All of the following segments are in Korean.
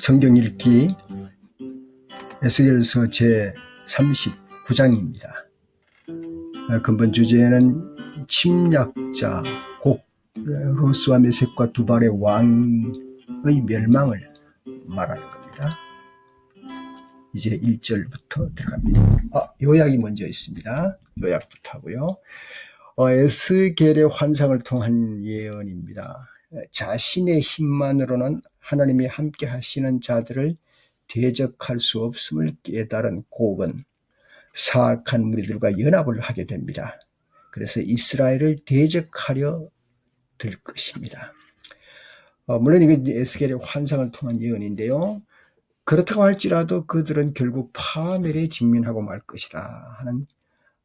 성경 읽기 에스겔서 제 39장입니다. 어, 근본 주제는 침략자 곡 로스와 메색과 두발의 왕의 멸망을 말하는 겁니다. 이제 1절부터 들어갑니다. 아, 요약이 먼저 있습니다. 요약부터 하고요. 어, 에스겔의 환상을 통한 예언입니다. 자신의 힘만으로는 하나님이 함께 하시는 자들을 대적할 수 없음을 깨달은 곡은 사악한 무리들과 연합을 하게 됩니다. 그래서 이스라엘을 대적하려 들 것입니다. 어, 물론 이건 에스겔의 환상을 통한 예언인데요. 그렇다고 할지라도 그들은 결국 파멸에 직면하고 말 것이다 하는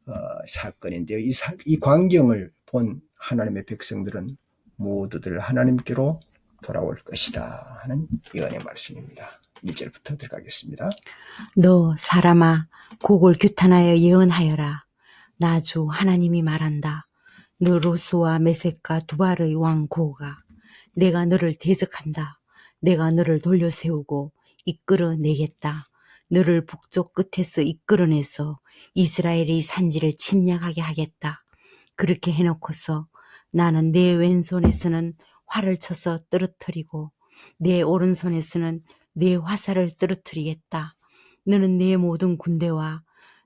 어, 사건인데요. 이, 사, 이 광경을 본 하나님의 백성들은 모두들 하나님께로 돌아올 것이다 하는 예언의 말씀입니다. 2절부터 들어가겠습니다. 너 사람아 곡을 규탄하여 예언하여라. 나 주 하나님이 말한다. 너 로스와 메색과 두발의 왕 고가 내가 너를 대적한다. 내가 너를 돌려 세우고 이끌어 내겠다. 너를 북쪽 끝에서 이끌어내서 이스라엘의 산지를 침략하게 하겠다. 그렇게 해놓고서 나는 내 왼손에서는 활을 쳐서 떨어뜨리고 내 오른손에서는 내 화살을 떨어뜨리겠다. 너는 내 모든 군대와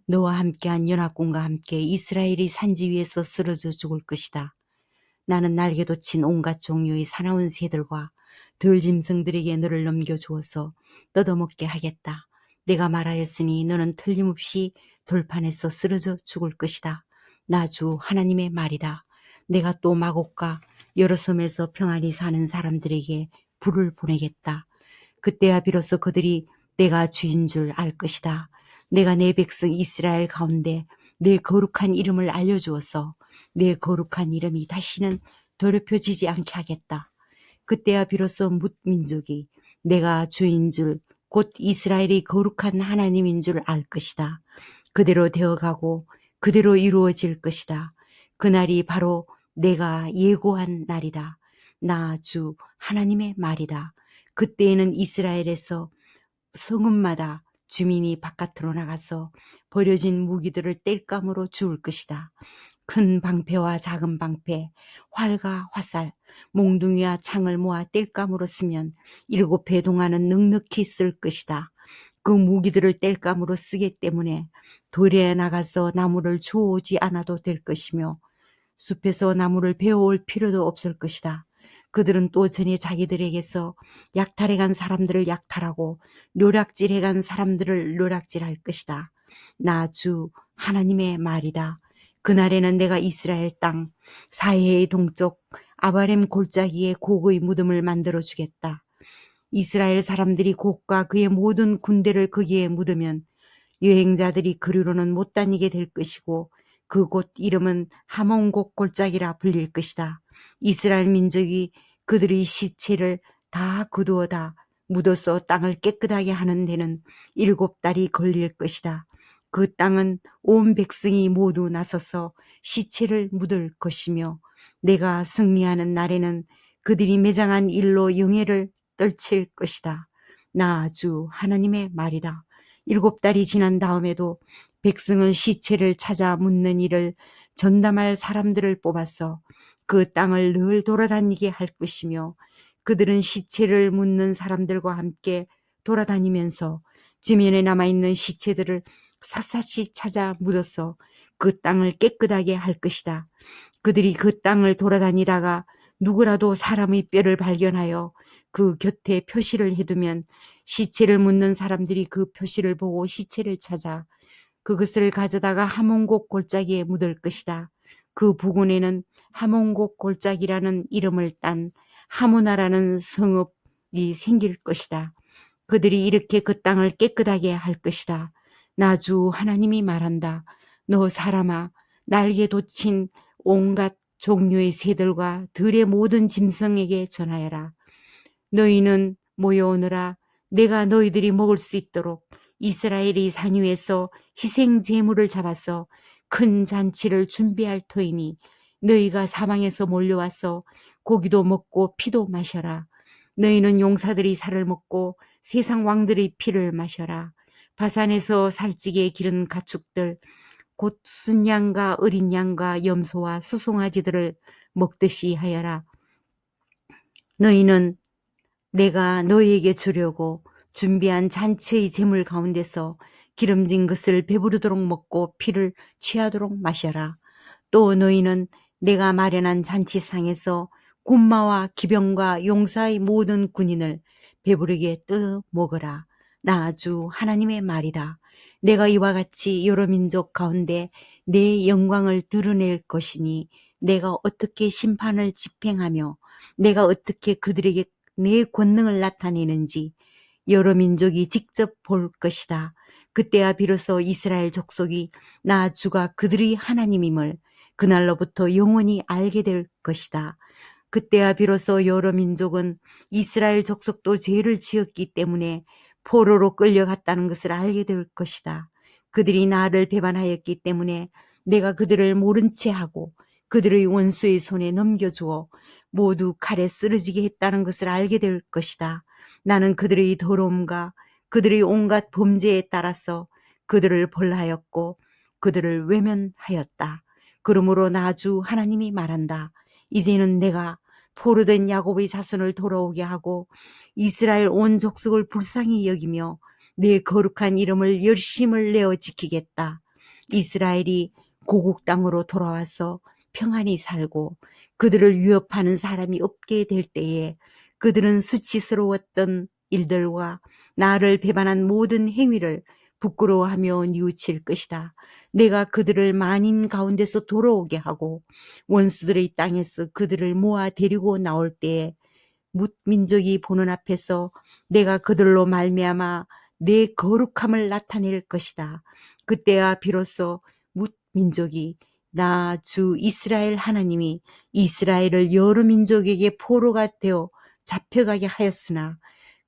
너와 함께한 연합군과 함께 이스라엘이 산지 위에서 쓰러져 죽을 것이다. 나는 날개도 친 온갖 종류의 사나운 새들과 들짐승들에게 너를 넘겨주어서 뜯어먹게 하겠다. 내가 말하였으니 너는 틀림없이 돌판에서 쓰러져 죽을 것이다. 나 주 하나님의 말이다. 내가 또 마곡과 여러 섬에서 평안히 사는 사람들에게 불을 보내겠다. 그때야 비로소 그들이 내가 주인 줄 알 것이다. 내가 내 백성 이스라엘 가운데 내 거룩한 이름을 알려주어서 내 거룩한 이름이 다시는 더럽혀지지 않게 하겠다. 그때야 비로소 뭇 민족이 내가 주인 줄 곧 이스라엘이 거룩한 하나님인 줄 알 것이다. 그대로 되어가고 그대로 이루어질 것이다. 그날이 바로 내가 예고한 날이다. 나 주 하나님의 말이다. 그때에는 이스라엘에서 성읍마다 주민이 바깥으로 나가서 버려진 무기들을 땔감으로 주울 것이다. 큰 방패와 작은 방패, 활과 화살, 몽둥이와 창을 모아 땔감으로 쓰면 일곱 해 동안은 넉넉히 쓸 것이다. 그 무기들을 땔감으로 쓰기 때문에 돌에 나가서 나무를 주워오지 않아도 될 것이며 숲에서 나무를 베어올 필요도 없을 것이다. 그들은 또 전에 자기들에게서 약탈해 간 사람들을 약탈하고 묘락질해 간 사람들을 묘락질할 것이다. 나 주 하나님의 말이다. 그날에는 내가 이스라엘 땅 사해의 동쪽 아바렘 골짜기에 곡의 무덤을 만들어 주겠다. 이스라엘 사람들이 곡과 그의 모든 군대를 거기에 묻으면 여행자들이 그리로는 못 다니게 될 것이고 그곳 이름은 하몬곡 골짜기라 불릴 것이다. 이스라엘 민족이 그들의 시체를 다 거두어다 묻어서 땅을 깨끗하게 하는 데는 일곱 달이 걸릴 것이다. 그 땅은 온 백성이 모두 나서서 시체를 묻을 것이며 내가 승리하는 날에는 그들이 매장한 일로 영예를 떨칠 것이다. 나 주 하나님의 말이다. 일곱 달이 지난 다음에도 백성은 시체를 찾아 묻는 일을 전담할 사람들을 뽑아서 그 땅을 늘 돌아다니게 할 것이며 그들은 시체를 묻는 사람들과 함께 돌아다니면서 지면에 남아있는 시체들을 샅샅이 찾아 묻어서 그 땅을 깨끗하게 할 것이다. 그들이 그 땅을 돌아다니다가 누구라도 사람의 뼈를 발견하여 그 곁에 표시를 해두면 시체를 묻는 사람들이 그 표시를 보고 시체를 찾아 그것을 가져다가 하몬곡 골짜기에 묻을 것이다. 그 부근에는 하몬곡 골짜기라는 이름을 딴 하모나라는 성읍이 생길 것이다. 그들이 이렇게 그 땅을 깨끗하게 할 것이다. 나주 하나님이 말한다. 너 사람아 날개 돋친 온갖 종류의 새들과 들의 모든 짐승에게 전하여라. 너희는 모여오너라. 내가 너희들이 먹을 수 있도록 이스라엘이 산 위에서 희생 제물을 잡아서 큰 잔치를 준비할 터이니 너희가 사방에서 몰려와서 고기도 먹고 피도 마셔라. 너희는 용사들이 살을 먹고 세상 왕들의 피를 마셔라. 바산에서 살찌게 기른 가축들 곧 순양과 어린 양과 염소와 수송아지들을 먹듯이 하여라. 너희는 내가 너희에게 주려고 준비한 잔치의 재물 가운데서 기름진 것을 배부르도록 먹고 피를 취하도록 마셔라. 또 너희는 내가 마련한 잔치상에서 군마와 기병과 용사의 모든 군인을 배부르게 떠 먹어라. 나 주 하나님의 말이다. 내가 이와 같이 여러 민족 가운데 내 영광을 드러낼 것이니 내가 어떻게 심판을 집행하며 내가 어떻게 그들에게 내 권능을 나타내는지 여러 민족이 직접 볼 것이다. 그때야 비로소 이스라엘 족속이 나 주가 그들의 하나님임을 그날로부터 영원히 알게 될 것이다. 그때야 비로소 여러 민족은 이스라엘 족속도 죄를 지었기 때문에 포로로 끌려갔다는 것을 알게 될 것이다. 그들이 나를 배반하였기 때문에 내가 그들을 모른 채 하고 그들의 원수의 손에 넘겨주어 모두 칼에 쓰러지게 했다는 것을 알게 될 것이다. 나는 그들의 더러움과 그들의 온갖 범죄에 따라서 그들을 벌하였고 그들을 외면하였다. 그러므로 나주 하나님이 말한다. 이제는 내가 포로된 야곱의 자손을 돌아오게 하고 이스라엘 온 족속을 불쌍히 여기며 내 거룩한 이름을 열심을 내어 지키겠다. 이스라엘이 고국 땅으로 돌아와서 평안히 살고 그들을 위협하는 사람이 없게 될 때에 그들은 수치스러웠던 일들과 나를 배반한 모든 행위를 부끄러워하며 뉘우칠 것이다. 내가 그들을 만인 가운데서 돌아오게 하고 원수들의 땅에서 그들을 모아 데리고 나올 때에 뭇 민족이 보는 앞에서 내가 그들로 말미암아 내 거룩함을 나타낼 것이다. 그때야 비로소 뭇 민족이 나 주 이스라엘 하나님이 이스라엘을 여러 민족에게 포로가 되어 잡혀가게 하였으나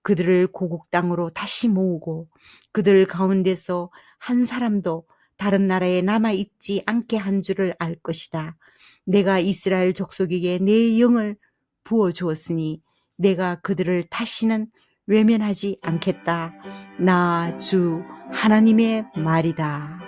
그들을 고국 땅으로 다시 모으고 그들 가운데서 한 사람도 다른 나라에 남아 있지 않게 한 줄을 알 것이다. 내가 이스라엘 족속에게 내 영을 부어 주었으니 내가 그들을 다시는 외면하지 않겠다. 나 주 하나님의 말이다.